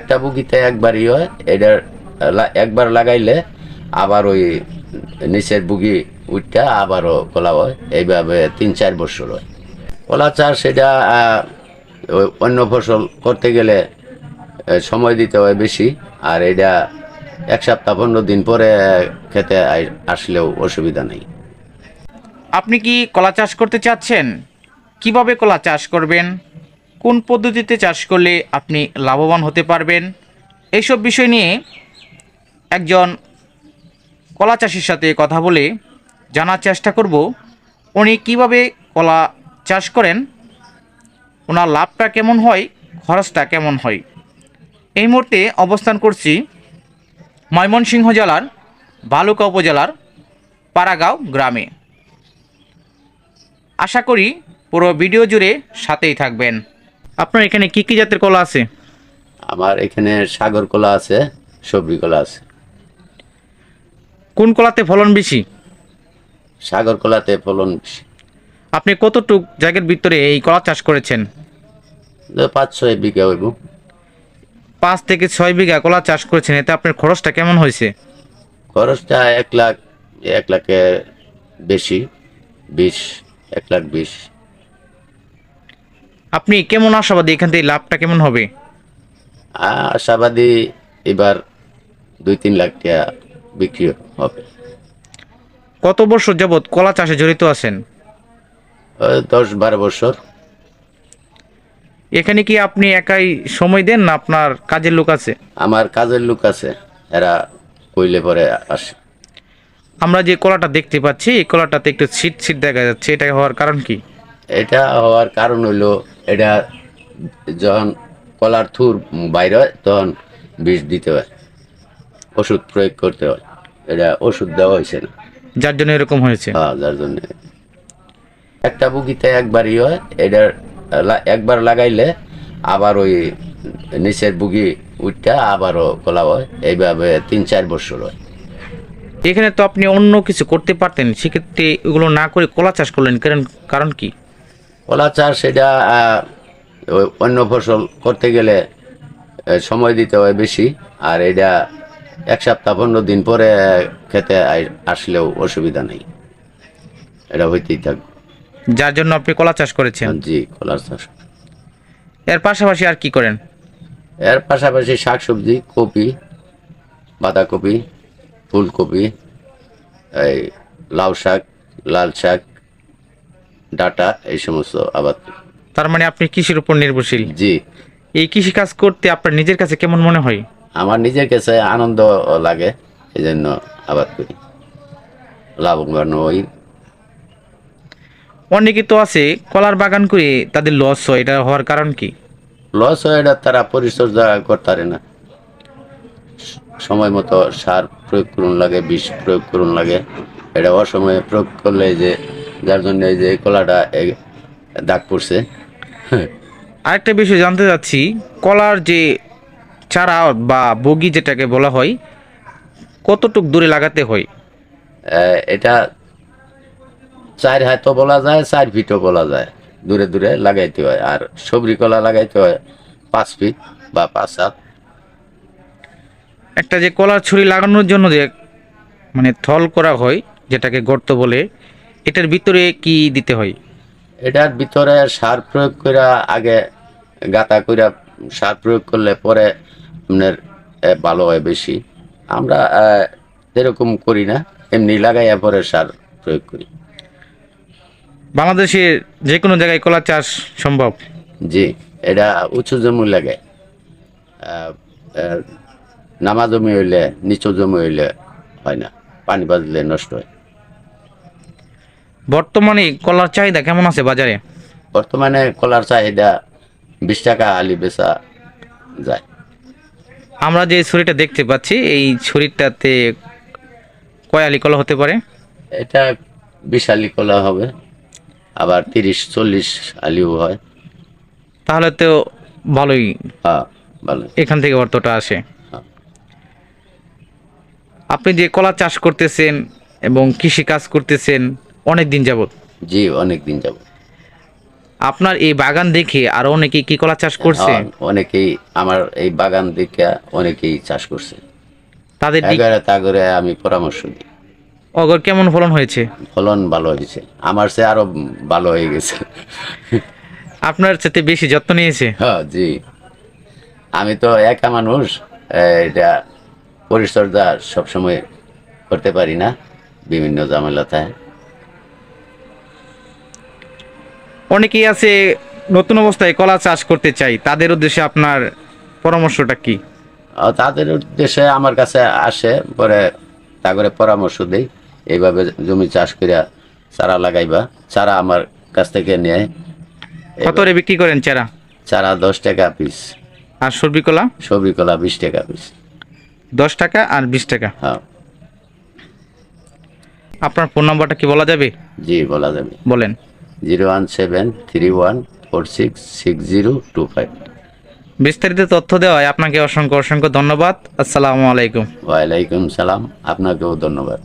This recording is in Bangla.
একটা বুকিতে একবারই হয়, এটা একবার লাগাইলে আবার ওই নিচের বুগি উঠটা আবারও কলা হয়, এইভাবে তিন চার বছর হয়। কলা চাষ সেটা অন্য ফসল করতে গেলে সময় দিতে হয় বেশি, আর এটা এক সপ্তাহ পনেরো দিন পরে খেতে আসলেও অসুবিধা নেই। আপনি কি কলা চাষ করতে চাচ্ছেন? কীভাবে কলা চাষ করবেন? কোন পদ্ধতিতে চাষ করলে আপনি লাভবান হতে পারবেন? এইসব বিষয় নিয়ে একজন কলা চাষির সাথে কথা বলে জানার চেষ্টা করব। উনি কীভাবে কলা চাষ করেন, ওনার লাভটা কেমন হয়, খরচটা কেমন হয়? এই মুহূর্তে অবস্থান করছি ময়মনসিংহ জেলার ভালুকা উপজেলার পাড়াগাঁও গ্রামে। আশা করি পুরো ভিডিও জুড়ে সাথেই থাকবেন। আপনার এখানে কি কি জাতের কলা আছে? আমার এখানে সাগর কলা আছে সবরি কলা আছে। কোন কলাতে ফলন বেশি? সাগর কলাতে ফলন বেশি। আপনি কতটুক জায়গার ভিতরে এই কলা চাষ করেছেন? পাঁচ ছয় বিঘা হইব। পাঁচ থেকে ছয় বিঘা কলা চাষ করেছেন এতে আপনার খরচটা কেমন হয়েছে? খরচটা এক লাখ এক লাখে বেশি বিশ এক লাখ বিশ। আপনি কেমন আশাবাদী? এখান থেকে লাভটা কেমন হবে? আশাবাদী এবার দুই তিন লাখ টাকা বিক্রি হবে। কত বছর যাবৎ কলা চাষে জড়িত আছেন? দশ বারো বছর। এখানে কি আপনি একাই সময় দেন না আপনার কাজের লোক আছে? আমার কাজের লোক আছে এরা কইলে পরে আসে। আমরা যে কলাটা দেখতে পাচ্ছি এই কলাটাতে একটু ছিট ছিট দেখা যাচ্ছে এটা হওয়ার কারণ কি? এটা হওয়ার কারণ হইল এটা যখন কলার থুর বাইরে হয় তখন বিষ দিতে হয়। ওষুধ প্রয়োগ করতে হয়। এটা ওষুধ দেওয়া হয়েছে না। যার জন্য এরকম হয়েছে? হ্যাঁ যার জন্য। একটা বুকিতে একবারই হয় এটা একবার লাগাইলে আবার ওই নিচের বুগি উঠটা আবারও কলা হয়। এইভাবে তিন চার বছর হয়। এখানে তো আপনি অন্য কিছু করতে পারতেন সেক্ষেত্রে এগুলো না করে কলা চাষ করলেন কারণ কারণ কি? কলা চাষ সেটা অন্য ফসল করতে গেলে সময় দিতে হয় বেশি আর এটা এক সপ্তাহ পনেরো দিন পরে খেতে আসলেও অসুবিধা নেই। এটা হইতেই থাকবে যার জন্য আপনি কলা চাষ করেছেন? জি কলার চাষ। এর পাশাপাশি আর কি করেন? এর পাশাপাশি শাকসবজি কপি বাঁধাকপি ফুলকপি এই লাউ শাক লাল শাক ডাটা এই সমস্ত আবাদ। তার মানে আপনি কৃষির উপর নির্ভরশীল? জি। এই কৃষি কাজ করতে আপনার নিজের কাছে কেমন মনে হয়? আমার নিজের কাছে আনন্দ লাগে এই জন্য আবাদ করি। লাভবান হই। অনেকে তো আছে কলার বাগান করে তাদের লস হয় এটা হওয়ার কারণ কি? লস হয় এটা তারা পরিচর্যা করতে পারে না। সময় মতো সার প্রয়োগ করুন লাগে বিষ প্রয়োগ করুন লাগে। এটা অসময়ে প্রয়োগ করলে যে যার জন্য এই যে কলাটা দাগ পড়ছে। আরেকটা বিষয় জানতে চাচ্ছি কলার যে চারা বা বগি যেটাকে বলা হয় কতটুক দূরে লাগাতে হয়? এটা চার হাতও বলা যায় চার ফিটও বলা যায়। দূরে দূরে লাগাইতে হয়। আর সবরি কলা লাগাইতে হয় পাঁচ ফিট বা পাঁচ হাত একটা যে কলার ছুরি লাগানোর জন্য যে মানে থল করা হয় যেটাকে গর্ত বলে এটার ভিতরে কি দিতে হয়? এটার ভিতরে সার প্রয়োগ করে আগে গাতা করে সার প্রয়োগ করলে পরে আপনার ভালো হয় বেশি। আমরা এরকম করি না এমনি লাগাইয়া পরে সার প্রয়োগ করি। বাংলাদেশে যে কোনো জায়গায় কলা চাষ সম্ভব? জি এটা উঁচু জমি লাগে। নামা জমি হইলে নিচু জমি হইলে হয় না পানি বাজলে নষ্ট হয়। বর্তমানে কলার চাহিদা কেমন আছে বাজারে? বর্তমানে কলার চাহিদা বিশ টাকা আলি বেচা যায়। আমরা যে ছুরিটা দেখতে পাচ্ছি এই ছুরিটাতে কয় আলি কলা হতে পারে? এটা বিশ আলি কলা হবে আবার তিরিশ চল্লিশ আলিও হয়। তাহলে তো ভালোই হ্যাঁ ভালো। এখান থেকে অর্থটা আসে। হ্যাঁ। আপনি যে কলা চাষ করতেছেন এবং কৃষি কাজ করতেছেন অনেক দিন যাবত জি অনেক দিন যাব আপনার এই বাগান দেখে আরও অনেকে কি কলা চাষ করছে? অনেকেই আমার এই বাগান দেখে অনেকেই চাষ করছে। তাদের এগারে তাগরে আমি পরামর্শ দিই। অগর কেমন ফলন হয়েছে? ফলন ভালো হয়েছে। আমার সে আরও ভালো হয়ে গেছে। আপনার সাথে বেশি যত্ন নিয়েছে? হ্যাঁ জি। আমি তো একা মানুষ এটা পরিচর্যা সবসময় করতে পারি না বিভিন্ন ঝামেলা থাকে অনেকেই আছে নতুন অবস্থায় কলা চাষ করতে চাই তাদের উদ্দেশ্যে আপনার পরামর্শটা কি? আর তাদের উদ্দেশ্যে আমার কাছে আসে পরে তাগরে পরামর্শ দেই এইভাবে জমি চাষ করিয়া চারা লাগাইবা চারা আমার কাছ থেকে নেয় কত রে বিক্রি করেন চারা? চারা দশ টাকা পিস আর সবজি কলা? সবজি কলা বিশ টাকা পিস দশ টাকা আর বিশ টাকা। হ্যাঁ। আপনার ফোন নাম্বারটা কি বলা যাবে? জি বলা যাবে। বলেন। Zero one seven three one four six six zero two five বিস্তারিত তথ্য দেওয়ায় আপনাকে অসংখ্য অসংখ্য ধন্যবাদ। আসসালামু আলাইকুম। ওয়ালাইকুম সালাম আপনাকেও ধন্যবাদ।